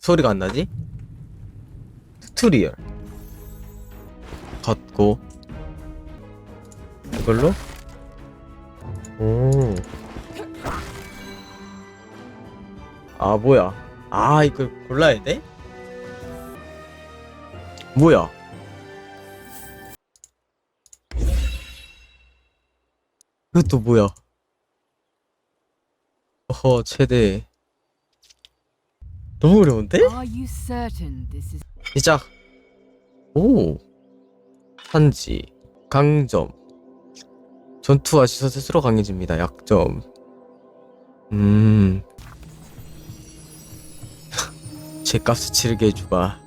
소리가 안 나지? 튜토리얼. 걷고. 이걸로? 오아 뭐야? 아 이걸 골라야 돼? 뭐야? 이것도 뭐야? 어허 최대 너무 어려운데? 시작. 오. 한지. 강점. 전투와 시선 스스로 강해집니다. 약점. 음. 제 값을 치르게 해주마.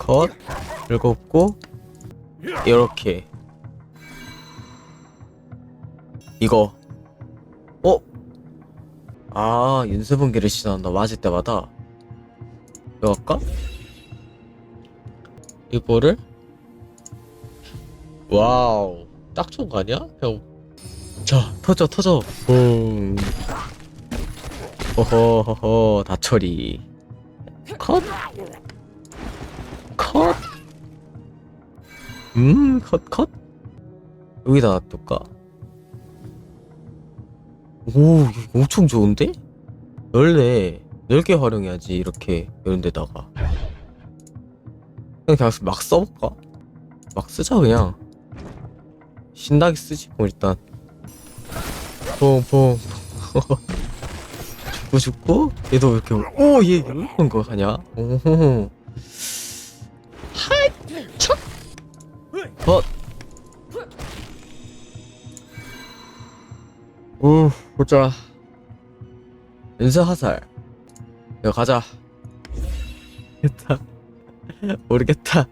컷. 즐겁고. 이렇게. 이거. 어? 아, 윤세번개를 신한다. 맞을 때마다. 이거 할까? 이거를 와우 딱 좋은 거 아니야? 형. 자 터져 터져 붕 허허 허허 다 처리 컷 컷 음 컷 컷 여기다 놔둘까 오 엄청 좋은데? 넓네 넓게 활용해야지 이렇게 이런 데다가. 그냥, 그냥 막 써볼까? 막 쓰자 그냥. 신나게 쓰지 뭐 일단. 퐁퐁. 죽고 죽고? 얘도 왜 이렇게 오얘 이런 거 가냐? 오호. 하이 척! 헛. 우 보자 연쇄 화살 야 가자 됐다 모르겠다.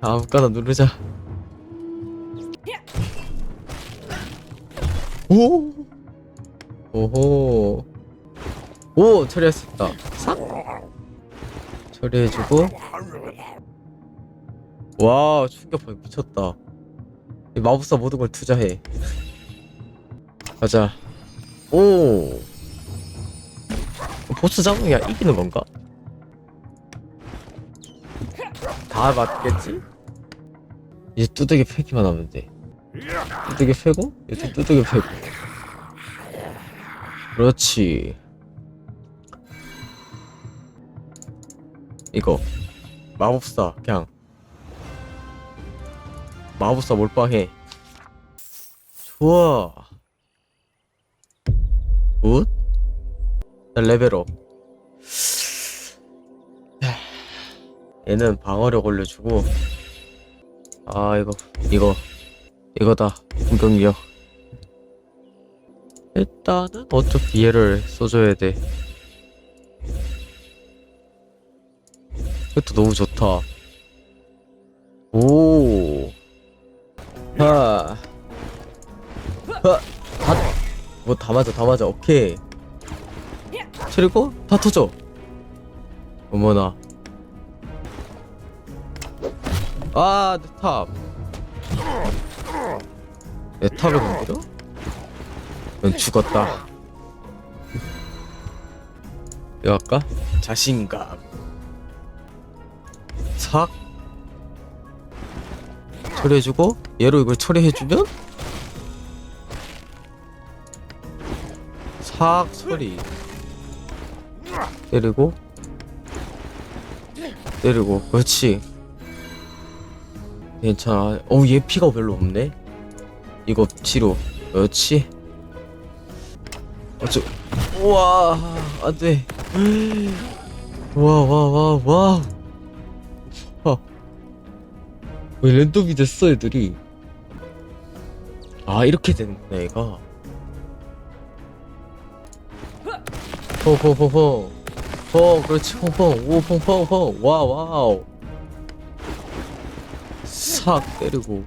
아무거나 누르자. 오. 오호. 오 처리할 수 있다. 싹. 처리해주고. 와 충격파 미쳤다. 이 마법사 모든 걸 투자해. 가자. 오. 보스 잡으면 그냥 이기는 건가? 다 맞겠지? 이제 뚜드겨 패기만 하면 돼. 뚜드겨 패고, 이제 뚜드겨 패고. 그렇지. 이거 마법사 그냥 마법사 몰빵해. 좋아. 굿. 자, 레벨업. 얘는 방어력 올려주고 아 이거 이거 이거다 공격력 일단은 어차피 얘를 써줘야 돼 이것도 너무 좋다 오 하. 하. 뭐 다 맞아 다 맞아 오케이 그리고 다 터져 어머나 아, 내 탑. 내 탑을 건드려? 넌 죽었다. 이거 할까? 자신감. 삭. 처리해주고, 얘로 이걸 처리해주면? 삭, 처리. 때리고, 때리고, 그렇지. 괜찮아. 어우 얘 피가 별로 없네. 이거 치료. 그렇지. 어쩌. 우와 안돼. 와와와 와. 와. 왜 랜덤이 됐어 애들이? 아 이렇게 됐네 얘가. 퐁퐁퐁퐁. 퐁 그렇지 퐁퐁 오 퐁퐁퐁 와 와우. 싹 때리고.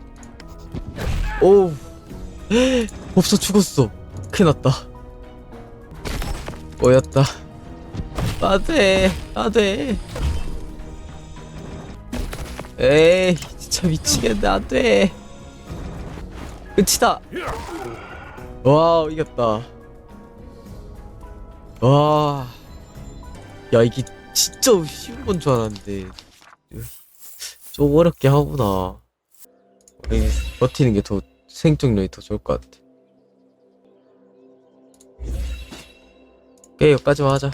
오. 없어 죽었어. 큰일 났다. 뭐였다. 안돼 안돼 에이 진짜 미치겠네 안돼 끝이다. 와 이겼다 와. 야, 이게 진짜 쉬운 건 줄 알았는데. 좀 어렵게 하구나. 버티는 게 더 생존력이 더 좋을 것 같아. 꽤 여기까지만 하자.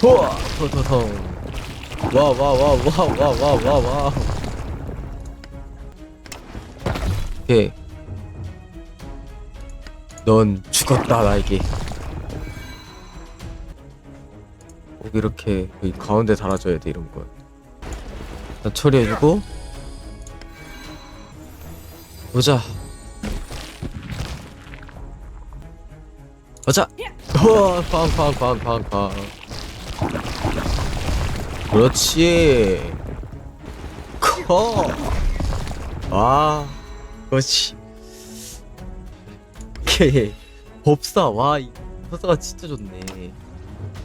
도와! 도도도 와, 와, 와, 와, 와, 와, 와, 와. 오케이. 넌 죽었다 나에게. 꼭 이렇게 여기 가운데 달아줘야 돼 이런 건? 일단 처리해주고. 보자. 가자. 우와 팡팡팡팡팡 그렇지. 커아 그렇지 오케이. 법사 와이 법사가 진짜 좋네.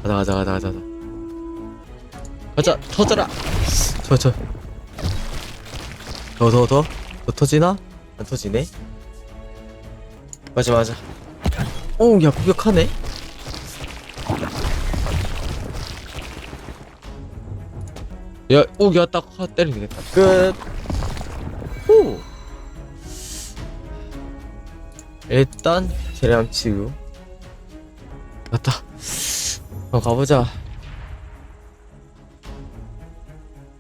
가자 가자 가자 가자 가자. 터져라. 저저. 더 더 더? 더 터지나? 안 터지네? 맞아 맞아. 오야 공격하네? 야 오 야 딱 때리면 되겠다. 끝 오 일단 재량 치유 맞다. 어 가보자.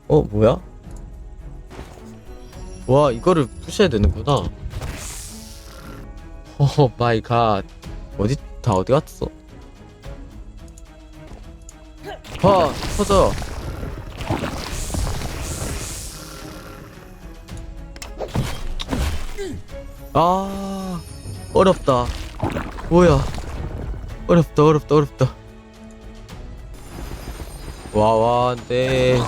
어 뭐야? 와 이거를 부셔야 되는구나. 오 마이 갓. 어디 다 어디 갔어? 와 터져. 아 어렵다. 뭐야? 어렵다 어렵다 어렵다. 와와 안돼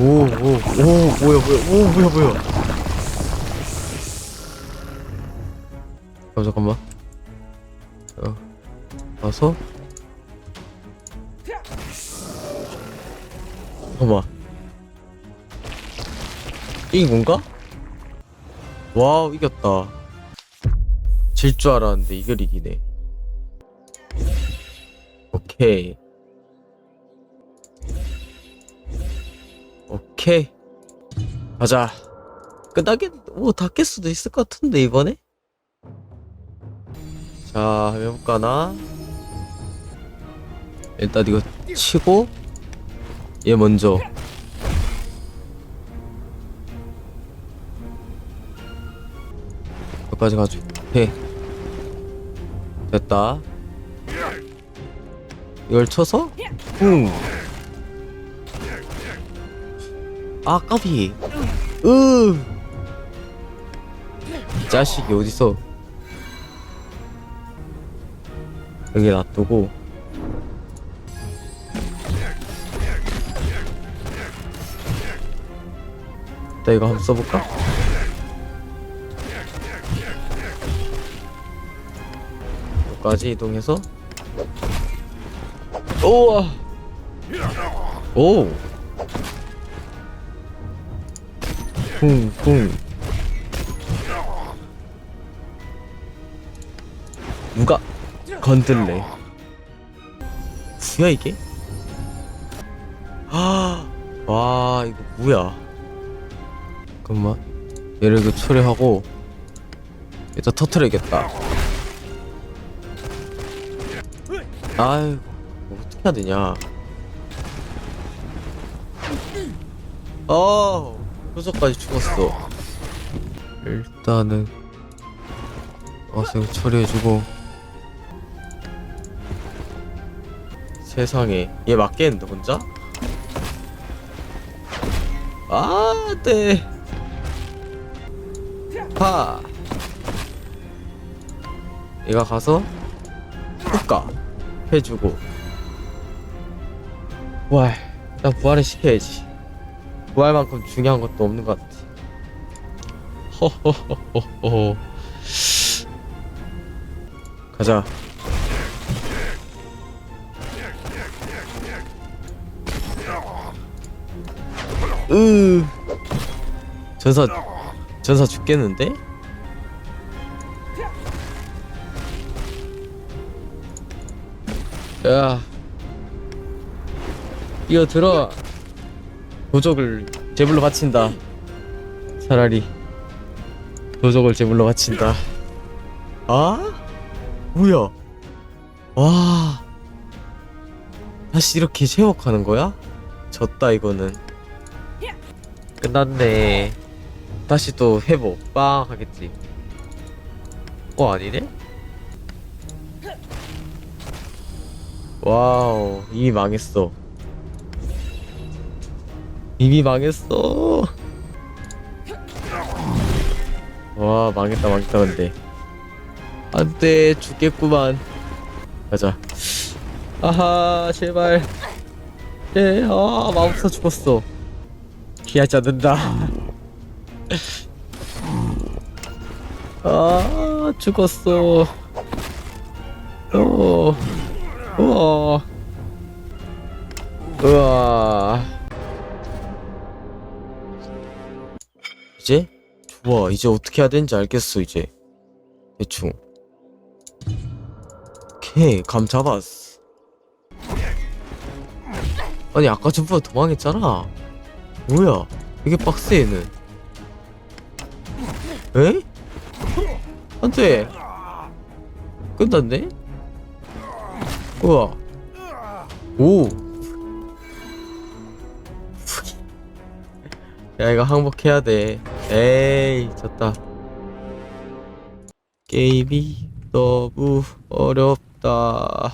오오오 뭐야 뭐야 오 뭐야 뭐야. 잠깐 잠깐만. 어 와서. 잠깐만. 이긴 건가? 와우 이겼다 질 줄 알았는데 이걸 이기네. 오케이. 오케이. 가자. 끝나겠 뭐다 깰 수도 있을 것 같은데 이번에? 자 해볼까나? 일단 이거 치고 얘 먼저. 여기까지 가죠. 오케이 됐다 이걸 쳐서 쿵 아, 까비. 으. 이 자식이 어디서? 여기 놔두고. 나 이거 한번 써볼까? 여기까지 이동해서. 우와. 오. 쿵쿵 누가 건들래 뭐야 이게? 아, 와 이거 뭐야 잠깐만 얘를 그 처리하고 일단 터트려야겠다 아이고 어떻게 해야 되냐 어 표적까지 죽었어 일단은 어서 처리해주고 세상에 얘 맞겠는데 혼자? 아, 네. 파. 얘가 가서 효과 해주고. 부활. 일단 부활을 시켜야지. 부활만큼 중요한 것도 없는 것 같아. 허허허허허. 가자. 으. 전사 전사 죽겠는데? 야 뛰어들어. 도적을 제물로 바친다. 차라리 도적을 제물로 바친다. 아? 뭐야? 와. 다시 이렇게 회복하는 거야? 졌다 이거는. 끝났네. 다시 또 회복 빵 하겠지. 어 아니네? 와우 이미 망했어. 이미 망했어. 와 망했다 망했다 근데. 안돼 죽겠구만. 가자. 아하 제발. 예아 마법사 죽었어. 피하지 않는다. 아 죽었어 우와. 이제? 좋아 이제 어떻게 해야 되는지 알겠어 이제. 대충. 오케이 감 잡았어. 아니 아까 전보다 도망했잖아. 뭐야? 이게 빡세 얘는. 에? 안 돼 끝났네? 우와. 오. 야 이거 항복해야 돼. 에이 졌다. 게임이 너무 어렵다